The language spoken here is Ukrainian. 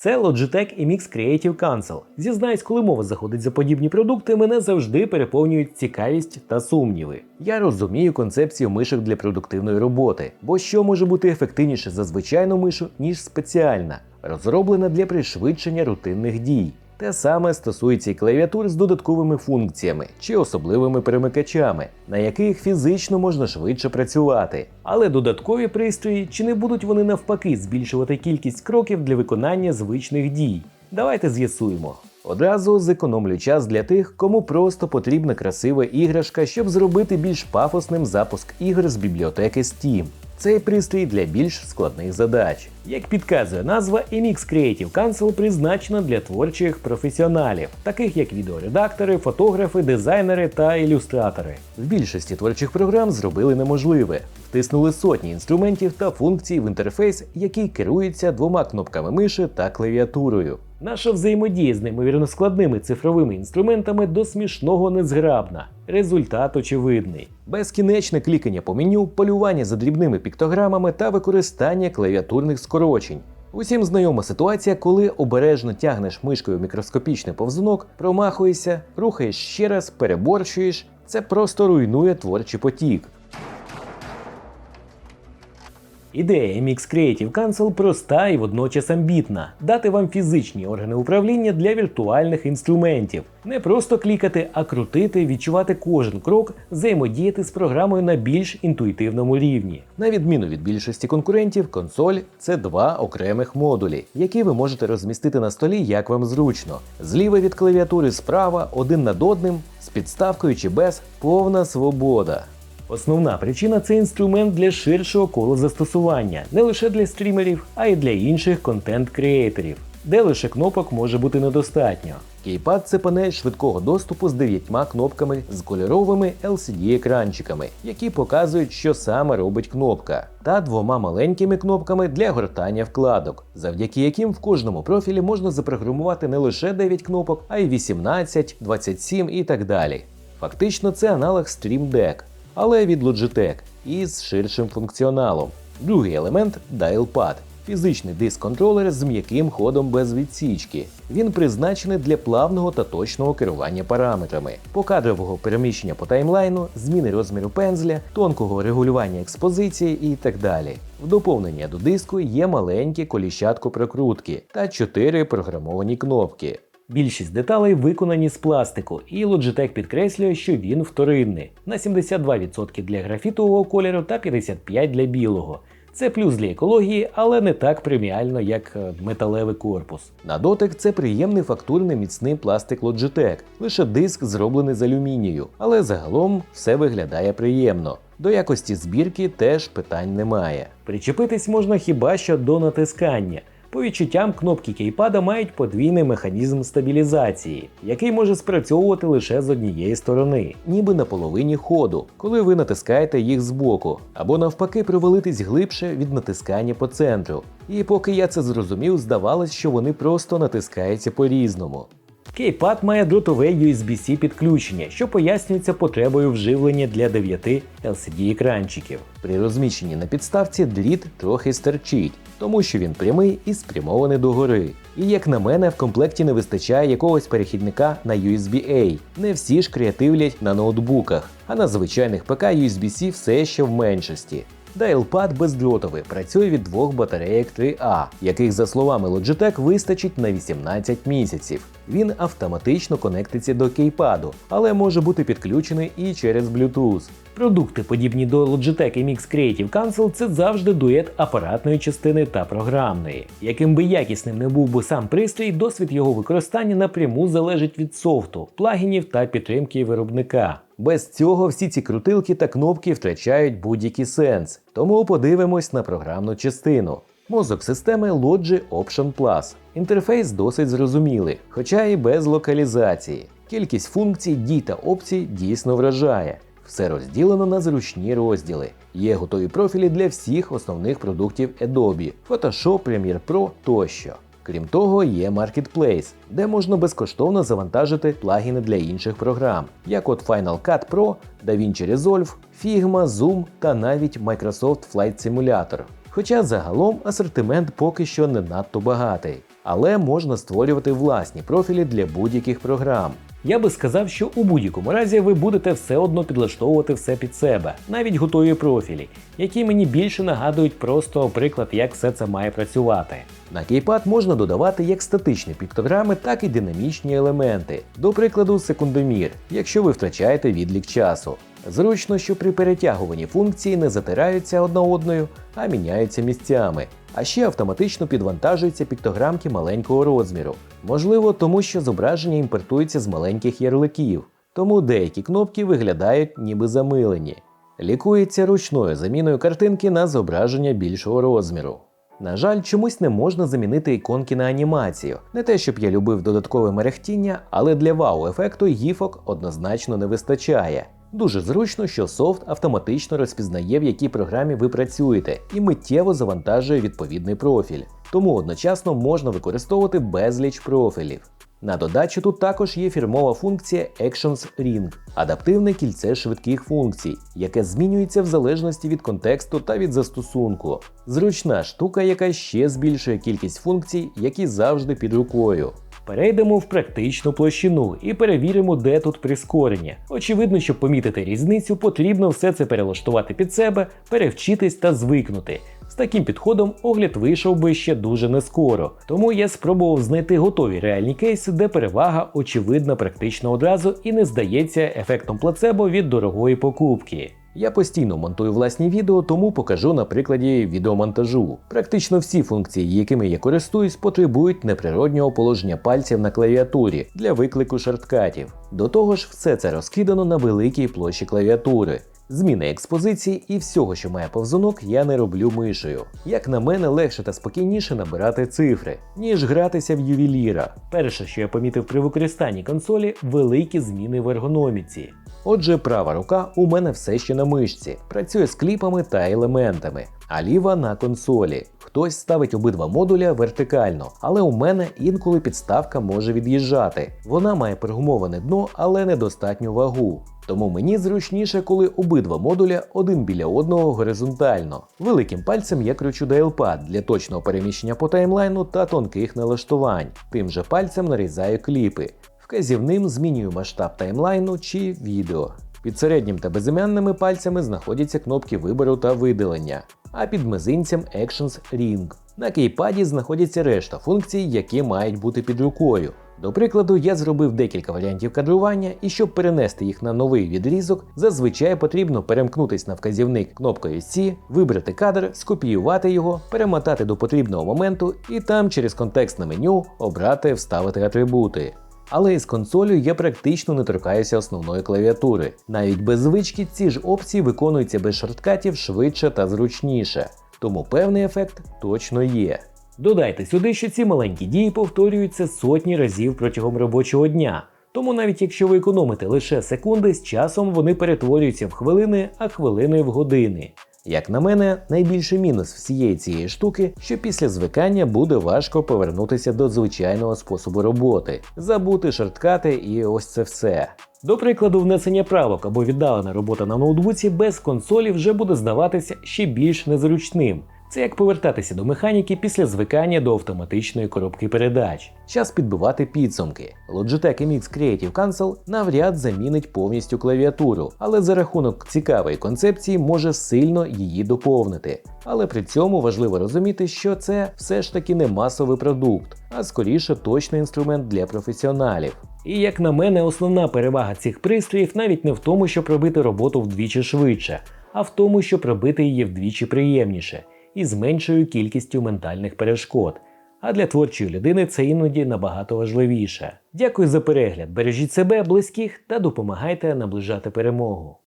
Це Logitech MX Creative Cancel. Зізнаюсь, коли мова заходить за подібні продукти, мене завжди переповнюють цікавість та сумніви. Я розумію концепцію мишок для продуктивної роботи, бо що може бути ефективніше за звичайну мишу, ніж спеціальна, розроблена для пришвидшення рутинних дій. Те саме стосується і клавіатур з додатковими функціями чи особливими перемикачами, на яких фізично можна швидше працювати. Але додаткові пристрої чи не будуть вони навпаки збільшувати кількість кроків для виконання звичних дій? Давайте з'ясуємо. Одразу зекономлю час для тих, кому просто потрібна красива іграшка, щоб зробити більш пафосним запуск ігор з бібліотеки Steam. Цей пристрій для більш складних задач. Як підказує назва, MX Creative Console призначена для творчих професіоналів, таких як відеоредактори, фотографи, дизайнери та ілюстратори. В більшості творчих програм зробили неможливе. Втиснули сотні інструментів та функцій в інтерфейс, який керується двома кнопками миші та клавіатурою. Наша взаємодія з неймовірно складними цифровими інструментами до смішного незграбна. Результат очевидний: безкінечне клікання по меню, полювання за дрібними піктограмами та використання клавіатурних скорочень. Усім знайома ситуація, коли обережно тягнеш мишкою мікроскопічний повзунок, промахуєшся, рухаєш ще раз, переборщуєш. Це просто руйнує творчий потік. Ідея MX Creative Console проста і водночас амбітна дати вам фізичні органи управління для віртуальних інструментів. Не просто клікати, а крутити, відчувати кожен крок, взаємодіяти з програмою на більш інтуїтивному рівні. На відміну від більшості конкурентів, консоль це два окремих модулі, які ви можете розмістити на столі як вам зручно. Зліва від клавіатури справа, один над одним, з підставкою чи без, повна свобода. Основна причина це інструмент для ширшого кола застосування, не лише для стрімерів, а й для інших контент-креаторів, де лише кнопок може бути недостатньо. Кейпад це панель швидкого доступу з дев'ятьма кнопками з кольоровими LCD-екранчиками, які показують, що саме робить кнопка, та двома маленькими кнопками для гортання вкладок, завдяки яким в кожному профілі можна запрограмувати не лише 9 кнопок, а й 18, 27 і так далі. Фактично, це аналог Stream Deck, але від Logitech із ширшим функціоналом. Другий елемент Dialpad – фізичний диск-контролер з м'яким ходом без відсічки. Він призначений для плавного та точного керування параметрами, покадрового переміщення по таймлайну, зміни розміру пензля, тонкого регулювання експозиції і так далі. В доповнення до диску є маленькі коліщатко прокрутки та чотири програмовані кнопки. Більшість деталей виконані з пластику, і Logitech підкреслює, що він вторинний на 72% для графітового кольору та 55% для білого. Це плюс для екології, але не так преміально, як е, металевий корпус. На дотик це приємний фактурний міцний пластик Logitech, лише диск зроблений з алюмінію, але загалом все виглядає приємно. До якості збірки теж питань немає. Причепитись можна хіба що до натискання. По відчуттям кнопки кейпада мають подвійний механізм стабілізації, який може спрацьовувати лише з однієї сторони, ніби на половині ходу, коли ви натискаєте їх збоку, або навпаки провалитись глибше від натискання по центру. І поки я це зрозумів, здавалось, що вони просто натискаються по-різному. Кейпад має дротове USB-C підключення, що пояснюється потребою вживлення для 9 LCD-екранчиків. При розміщенні на підставці дріт трохи стерчить, тому що він прямий і спрямований догори. І як на мене, в комплекті не вистачає якогось перехідника на USB-A. Не всі ж креативлять на ноутбуках, а на звичайних ПК USB-C все ще в меншості. Dialpad бездротовий працює від двох батарейок 3A, яких, за словами Logitech, вистачить на 18 місяців. Він автоматично конектиться до кейпаду, але може бути підключений і через Bluetooth. Продукти, подібні до Logitech MX Creative Console, це завжди дует апаратної частини та програмної. Яким би якісним не був би сам пристрій, досвід його використання напряму залежить від софту, плагінів та підтримки виробника. Без цього всі ці крутилки та кнопки втрачають будь-який сенс. Тому подивимось на програмну частину. Мозок системи Logi Option Plus. Інтерфейс досить зрозумілий, хоча і без локалізації. Кількість функцій, дій та опцій дійсно вражає. Все розділено на зручні розділи. Є готові профілі для всіх основних продуктів Adobe, Photoshop, Premiere Pro тощо. Крім того, є Marketplace, де можна безкоштовно завантажити плагіни для інших програм, як от Final Cut Pro, DaVinci Resolve, Figma, Zoom та навіть Microsoft Flight Simulator. Хоча загалом асортимент поки що не надто багатий. але можна створювати власні профілі для будь-яких програм. Я би сказав, що у будь-якому разі ви будете все одно підлаштовувати все під себе, навіть готові профілі, які мені більше нагадують просто приклад, як все це має працювати. На кейпад можна додавати як статичні піктограми, так і динамічні елементи, до прикладу, секундомір, якщо ви втрачаєте відлік часу. Зручно, що при перетягуванні функції не затираються одна одною, а міняються місцями. А ще автоматично підвантажуються піктограмки маленького розміру. Можливо, тому що зображення імпортується з маленьких ярликів, тому деякі кнопки виглядають ніби замилені. Лікується ручною заміною картинки на зображення більшого розміру. На жаль, чомусь не можна замінити іконки на анімацію. Не те, щоб я любив додаткове мерехтіння, але для вау-ефекту гіфок однозначно не вистачає. Дуже зручно, що софт автоматично розпізнає, в якій програмі ви працюєте, і миттєво завантажує відповідний профіль. Тому одночасно можна використовувати безліч профілів. На додачу тут також є фірмова функція Actions Ring – адаптивне кільце швидких функцій, яке змінюється в залежності від контексту та від застосунку. Зручна штука, яка ще збільшує кількість функцій, які завжди під рукою. Перейдемо в практичну площину і перевіримо, де тут прискорення. Очевидно, щоб помітити різницю, потрібно все це перелаштувати під себе, перевчитись та звикнути. З таким підходом огляд вийшов би ще дуже нескоро, тому я спробував знайти готові реальні кейси, де перевага очевидна практично одразу і не здається ефектом плацебо від дорогої покупки. Я постійно монтую власні відео, тому покажу на прикладі відеомонтажу. Практично всі функції, якими я користуюсь, потребують неприроднього положення пальців на клавіатурі для виклику шорткатів. До того ж, все це розкидано на великій площі клавіатури. Зміни експозиції і всього, що має повзунок, я не роблю мишею. Як на мене, легше та спокійніше набирати цифри, ніж гратися в ювеліра. Перше, що я помітив при використанні консолі, великі зміни в ергономіці. Отже, права рука у мене все ще на мишці, працює з кліпами та елементами, а ліва на консолі. Хтось ставить обидва модуля вертикально, але у мене інколи підставка може від'їжджати. Вона має пригумоване дно, але недостатню вагу. Тому мені зручніше, коли обидва модуля один біля одного горизонтально. Великим пальцем я кручу dial для точного переміщення по таймлайну та тонких налаштувань. Тим же пальцем нарізаю кліпи. Вказівним змінюю масштаб таймлайну чи відео. Під середнім та безіменними пальцями знаходяться кнопки вибору та видалення, а під мизинцем Actions Ring. На кейпаді знаходяться решта функцій, які мають бути під рукою. До прикладу, я зробив декілька варіантів кадрування, і щоб перенести їх на новий відрізок, зазвичай потрібно перемкнутись на вказівник кнопкою C, вибрати кадр, скопіювати його, перемотати до потрібного моменту і там через контекстне меню обрати Вставити атрибути. Але із консолю я практично не торкаюся основної клавіатури. Навіть без звички ці ж опції виконуються без шорткатів швидше та зручніше. Тому певний ефект точно є. Додайте сюди, що ці маленькі дії повторюються сотні разів протягом робочого дня. Тому навіть якщо ви економите лише секунди, з часом вони перетворюються в хвилини, а хвилини в години. Як на мене, найбільший мінус всієї цієї штуки, що після звикання буде важко повернутися до звичайного способу роботи, забути шорткати і ось це все. До прикладу, внесення правок або віддалена робота на ноутбуці без консолі вже буде здаватися ще більш незручним. Це як повертатися до механіки після звикання до автоматичної коробки передач. Час підбивати підсумки. Logitech MX Creative Console навряд замінить повністю клавіатуру, але за рахунок цікавої концепції може сильно її доповнити. Але при цьому важливо розуміти, що це все ж таки не масовий продукт, а скоріше точний інструмент для професіоналів. І як на мене, основна перевага цих пристроїв навіть не в тому, щоб робити роботу вдвічі швидше, а в тому, щоб робити її вдвічі приємніше і з меншою кількістю ментальних перешкод. А для творчої людини це іноді набагато важливіше. Дякую за перегляд. Бережіть себе, близьких та допомагайте наближати перемогу.